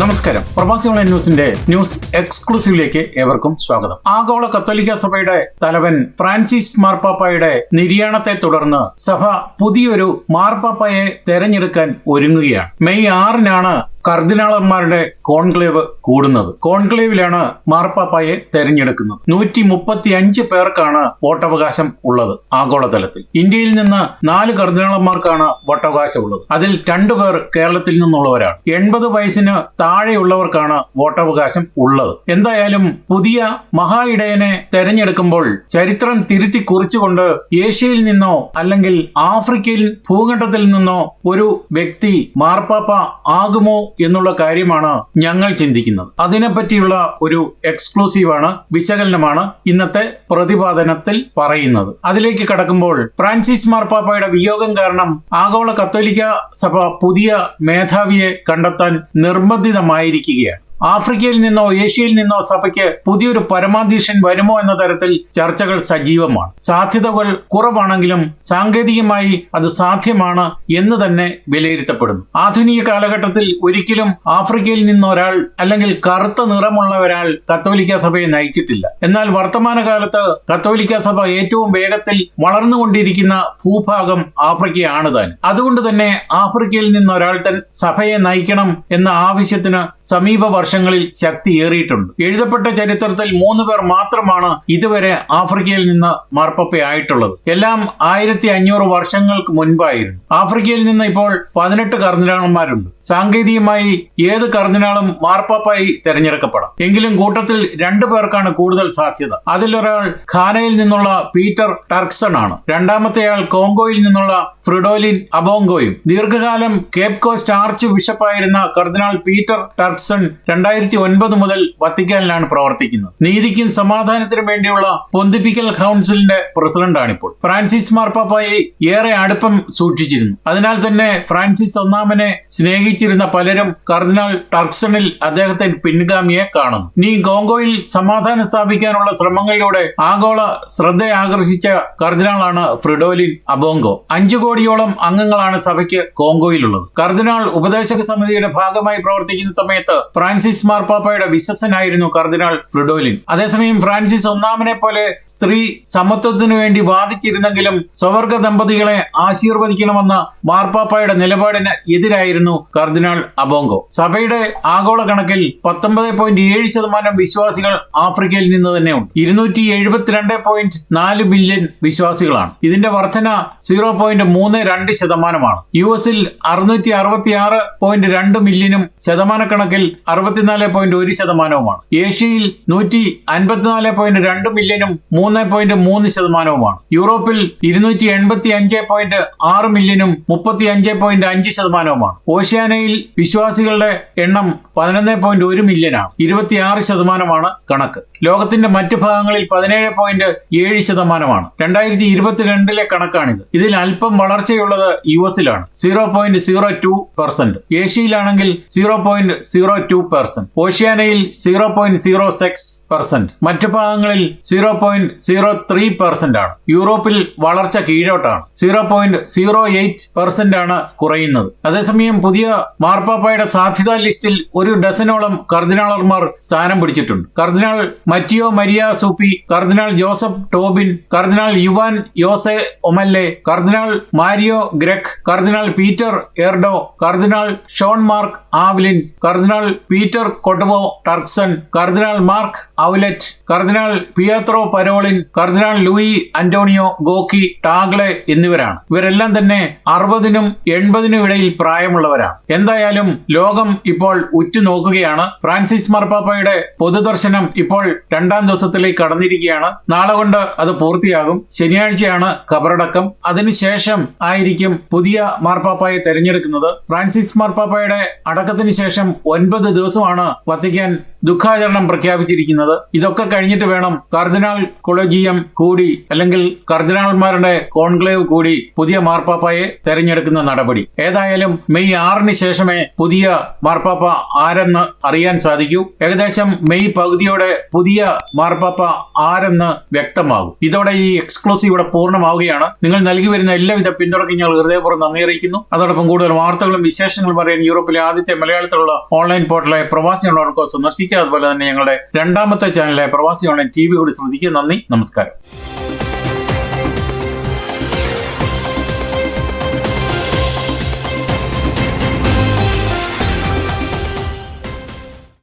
നമസ്കാരം. പ്രവാസി ഓൺലൈൻ ന്യൂസിന്റെ ന്യൂസ് എക്സ്ക്ലൂസീവിലേക്ക് ഏവർക്കും സ്വാഗതം. ആഗോള കത്തോലിക്ക സഭയുടെ തലവൻ ഫ്രാൻസിസ് മാർപ്പാപ്പയുടെ നിര്യാണത്തെ തുടർന്ന് സഭ പുതിയൊരു മാർപ്പാപ്പയെ തെരഞ്ഞെടുക്കാൻ ഒരുങ്ങുകയാണ്. മെയ് ആറിനാണ് കർദിനാളന്മാരുടെ കോൺക്ലേവ് കൂടുന്നത്. കോൺക്ലേവിലാണ് മാർപ്പാപ്പയെ തെരഞ്ഞെടുക്കുന്നത്. നൂറ്റി മുപ്പത്തി അഞ്ച് പേർക്കാണ് വോട്ടവകാശം ഉള്ളത് ആഗോളതലത്തിൽ. ഇന്ത്യയിൽ നിന്ന് നാല് കർദിനാളന്മാർക്കാണ് വോട്ടവകാശം ഉള്ളത് അതിൽ രണ്ടു പേർ കേരളത്തിൽ നിന്നുള്ളവരാണ്. എൺപത് വയസ്സിന് താഴെയുള്ളവർക്കാണ് വോട്ടവകാശം ഉള്ളത്. എന്തായാലും പുതിയ മഹാ ഇടയനെ തെരഞ്ഞെടുക്കുമ്പോൾ ചരിത്രം തിരുത്തി കുറിച്ചുകൊണ്ട് ഏഷ്യയിൽ നിന്നോ അല്ലെങ്കിൽ ആഫ്രിക്കയിൽ ഭൂഖണ്ഡത്തിൽ നിന്നോ ഒരു വ്യക്തി മാർപ്പാപ്പ ആകുമോ എന്നുള്ള കാര്യമാണ് ഞങ്ങൾ ചിന്തിക്കുന്നത്. അതിനെപ്പറ്റിയുള്ള ഒരു എക്സ്ക്ലൂസീവാണ് വിശകലനമാണ് ഇന്നത്തെ പ്രതിപാദനത്തിൽ പറയുന്നത്. അതിലേക്ക് കടക്കുമ്പോൾ ഫ്രാൻസിസ് മാർപ്പാപ്പയുടെ വിയോഗം കാരണം ആഗോള കത്തോലിക്ക സഭ പുതിയ മേധാവിയെ കണ്ടെത്താൻ നിർബന്ധിതമായിരിക്കുകയാണ്. ആഫ്രിക്കയിൽ നിന്നോ ഏഷ്യയിൽ നിന്നോ സഭയ്ക്ക് പുതിയൊരു പരമാധീശൻ വരുമോ എന്ന തരത്തിൽ ചർച്ചകൾ സജീവമാണ്. സാധ്യതകൾ കുറവാണെങ്കിലും സാങ്കേതികമായി അത് സാധ്യമാണ് എന്ന് തന്നെ വിലയിരുത്തപ്പെടുന്നു. ആധുനിക കാലഘട്ടത്തിൽ ഒരിക്കലും ആഫ്രിക്കയിൽ നിന്നൊരാൾ അല്ലെങ്കിൽ കറുത്ത നിറമുള്ള ഒരാൾ കത്തോലിക്ക സഭയെ നയിച്ചിട്ടില്ല. എന്നാൽ വർത്തമാനകാലത്ത് കത്തോലിക്ക സഭ ഏറ്റവും വേഗത്തിൽ വളർന്നുകൊണ്ടിരിക്കുന്ന ഭൂഭാഗം ആഫ്രിക്കയാണ് താൻ. അതുകൊണ്ട് തന്നെ ആഫ്രിക്കയിൽ നിന്നൊരാൾ തൻ സഭയെ നയിക്കണം എന്ന ആവശ്യത്തിന് സമീപ വർഷങ്ങളിൽ ശക്തി ഏറിയിട്ടുണ്ട്. എഴുതപ്പെട്ട ചരിത്രത്തിൽ മൂന്ന് പേർ മാത്രമാണ് ഇതുവരെ ആഫ്രിക്കയിൽ നിന്ന് മാർപ്പപ്പയായിട്ടുള്ളത് എല്ലാം ആയിരത്തി അഞ്ഞൂറ് വർഷങ്ങൾക്ക് മുൻപായിരുന്നു. ആഫ്രിക്കയിൽ നിന്ന് ഇപ്പോൾ പതിനെട്ട് കർദിനാളന്മാരുണ്ട്. സാങ്കേതികമായി ഏത് കർദിനാളും മാർപ്പാപ്പായി തെരഞ്ഞെടുക്കപ്പെടാം. എങ്കിലും കൂട്ടത്തിൽ രണ്ടു പേർക്കാണ് കൂടുതൽ സാധ്യത. അതിലൊരാൾ ഖാനയിൽ നിന്നുള്ള പീറ്റർ ടർക്സൺ ആണ് രണ്ടാമത്തെയാൾ കോങ്കോയിൽ നിന്നുള്ള ഫ്രിഡോലിൻ അബോങ്കോയും. ദീർഘകാലം കേപ്കോസ്റ്റ് ആർച്ച് ബിഷപ്പായിരുന്ന കർദിനാൾ പീറ്റർ ടർക്സൺ രണ്ടായിരത്തി ഒൻപത് മുതൽ വത്തിക്കാനിലാണ് പ്രവർത്തിക്കുന്നത്. നീതിക്കും സമാധാനത്തിനും വേണ്ടിയുള്ള പൊന്തിപ്പിക്കൽ കൗൺസിലിന്റെ പ്രസിഡന്റാണിപ്പോൾ. ഫ്രാൻസിസ് മാർപ്പാപ്പയെ ഏറെ അടുപ്പം സൂക്ഷിച്ചിരുന്നു. അതിനാൽ തന്നെ ഫ്രാൻസിസ് ഒന്നാമനെ സ്നേഹിച്ചിരുന്ന പലരും കർദിനാൾ ടർക്സണിൽ അദ്ദേഹത്തെ പിൻഗാമിയെ കാണുന്നു. നീ കോങ്കോയിൽ സമാധാനം സ്ഥാപിക്കാനുള്ള ശ്രമങ്ങളിലൂടെ ആഗോള ശ്രദ്ധ ആകർഷിച്ച കർദിനാളാണ് ഫ്രിഡോലിൻ അബോങ്കോ. അഞ്ചു കോടിയോളം അംഗങ്ങളാണ് സഭയ്ക്ക് കോങ്കോയിലുള്ളത് കർദിനാൾ ഉപദേശക സമിതിയുടെ ഭാഗമായി പ്രവർത്തിക്കുന്ന സമയത്ത് ഫ്രാൻസിസ് മാർപ്പാപ്പയുടെ വിശ്വസനായിരുന്നു കർദിനാൾ ഫ്രിഡോലിൻ അതേസമയം ഫ്രാൻസിസ് ഒന്നാമനെ പോലെ സ്ത്രീ സമത്വത്തിനു വേണ്ടി വാദിച്ചിരുന്നെങ്കിലും സ്വവർഗ ദമ്പതികളെ ആശീർവദിക്കണമെന്ന മാർപ്പാപ്പയുടെ നിലപാടിന് എതിരായിരുന്നു കർദിനാൾ അബോങ്കോ സഭയുടെ ആഗോള കണക്കിൽ പത്തൊമ്പത് പോയിന്റ് ഏഴ് ശതമാനം വിശ്വാസികൾ ആഫ്രിക്കയിൽ നിന്ന് തന്നെയുണ്ട്. ഇരുന്നൂറ്റി എഴുപത്തിരണ്ട് പോയിന്റ് നാല് ബില്യൺ വിശ്വാസികളാണ്. ഇതിന്റെ വർധന സീറോ പോയിന്റ് മൂന്ന് രണ്ട് ശതമാനമാണ്. യു എസിൽ അറുന്നൂറ്റി അറുപത്തി ആറ് പോയിന്റ് രണ്ട് മില്യനും ശതമാനക്കണക്കിൽ അറുപത്തിനാല് പോയിന്റ് ഒരു ശതമാനവുമാണ്. ഏഷ്യയിൽ നൂറ്റി അൻപത്തിനാല് പോയിന്റ് രണ്ട് മില്യനും മൂന്ന് പോയിന്റ് മൂന്ന് ശതമാനവുമാണ്. യൂറോപ്പിൽ ഇരുന്നൂറ്റി എൺപത്തി അഞ്ച് പോയിന്റ് ആറ് മില്യനും മുപ്പത്തി അഞ്ച് പോയിന്റ് അഞ്ച് ശതമാനവുമാണ്. ഓഷ്യാനയിൽ വിശ്വാസികളുടെ എണ്ണം പതിനൊന്ന് പോയിന്റ് ഒരു മില്യനാണ് ഇരുപത്തിയാറ് ശതമാനമാണ് കണക്ക്. ലോകത്തിന്റെ മറ്റു ഭാഗങ്ങളിൽ പതിനേഴ് പോയിന്റ് ഏഴ് ശതമാനമാണ്. രണ്ടായിരത്തി ഇരുപത്തിരണ്ടിലെ കണക്കാണിത്. ഇതിൽ അല്പം വളർച്ചയുള്ളത് U എസിലാണ്. Zero point zero two percent ഏഷ്യയിലാണെങ്കിൽ zero point zero two percent ഓഷ്യാനയിൽ zero point zero six percent മറ്റു ഭാഗങ്ങളിൽ zero point zero three percent ആണ്. യൂറോപ്പിൽ വളർച്ച കീഴോട്ടാണ്. Zero point zero eight percent ആണ് കുറയുന്നത്. അതേസമയം പുതിയ മാർപ്പാപ്പയുടെ സാധ്യതാ ലിസ്റ്റിൽ ഒരു ഡസനോളം കർദിനാളർമാർ സ്ഥാനം പിടിച്ചിട്ടുണ്ട്. കർദിനാൾ മറ്റിയോ മരിയ സൂപ്പി കർദിനാൾ ജോസഫ് ടോബിൻ കർദിനാൾ യുവാൻ യോസെ ഒമല്ലെ കർദിനാൾ മാരിയോ ഗ്രഗ് കർദിനാൾ പീറ്റർ എർഡോ കർദിനാൾ ഷോൺ മാർക്ക് ആവ്ലിൻ കർദിനാൾ പീറ്റർ കൊട്ടവോ ടർക്സൺ കർദിനാൾ മാർക്ക് ഔലറ്റ് കർദിനാൾ പിയാത്രോ പരോളിൻ കർദിനാൾ ലൂയി അന്റോണിയോ ഗോക്കി ടാഗ്ലെ എന്നിവരാണ്. ഇവരെല്ലാം തന്നെ അറുപതിനും എൺപതിനും ഇടയിൽ പ്രായമുള്ളവരാണ്. എന്തായാലും ലോകം ഇപ്പോൾ ഉറ്റുനോക്കുകയാണ്. ഫ്രാൻസിസ് മാർപ്പാപ്പയുടെ പൊതുദർശനം ഇപ്പോൾ രണ്ടാം ദിവസത്തിലേക്ക് കടന്നിരിക്കുകയാണ്. നാളെ കൊണ്ട് അത് പൂർത്തിയാകും. ശനിയാഴ്ചയാണ് കബറടക്കം അതിനുശേഷം ആയിരിക്കും പുതിയ മാർപ്പാപ്പയെ തെരഞ്ഞെടുക്കുന്നത്. ഫ്രാൻസിസ് മാർപ്പാപ്പയുടെ അടക്കത്തിന് ശേഷം ഒൻപത് ദിവസമാണ് വത്തിക്കാൻ ദുഃഖാചരണം പ്രഖ്യാപിച്ചിരിക്കുന്നത്. ഇതൊക്കെ കഴിഞ്ഞിട്ട് വേണം കർദിനാൾ കൊളജിയം കൂടി അല്ലെങ്കിൽ കർദിനാൾമാരുടെ കോൺക്ലേവ് കൂടി പുതിയ മാർപ്പാപ്പയെ തെരഞ്ഞെടുക്കുന്ന നടപടി. ഏതായാലും മെയ് ആറിന് ശേഷമേ പുതിയ മാർപ്പാപ്പ ആരെന്ന് അറിയാൻ സാധിക്കൂ. ഏകദേശം മെയ് പകുതിയോടെ പുതിയ മാർപ്പാപ്പ ആരെന്ന് വ്യക്തമാകും. ഇതോടെ ഈ എക്സ്ക്ലൂസീവ് ഇവിടെ പൂർണമാവുകയാണ്. നിങ്ങൾ നൽകി വരുന്ന എല്ലാവിധ പിന്തുണയ്ക്കും ഞങ്ങൾ ഹൃദയപൂർവം നന്ദി അറിയിക്കുന്നു. അതോടൊപ്പം കൂടുതൽ വാർത്തകളും വിശേഷങ്ങളും അറിയാൻ യൂറോപ്പിലെ ആദ്യത്തെ മലയാളത്തിലുള്ള ഓൺലൈൻ പോർട്ടലായ പ്രവാസി ഓൺലൈൻ സന്ദർശിക്കുക അതുപോലെ തന്നെ ഞങ്ങളുടെ രണ്ടാമത്തെ ചാനലായ പ്രവാസി ഓൺലൈൻ ടി വി കൂടി ശ്രദ്ധിക്കുക. നന്ദി നമസ്കാരം.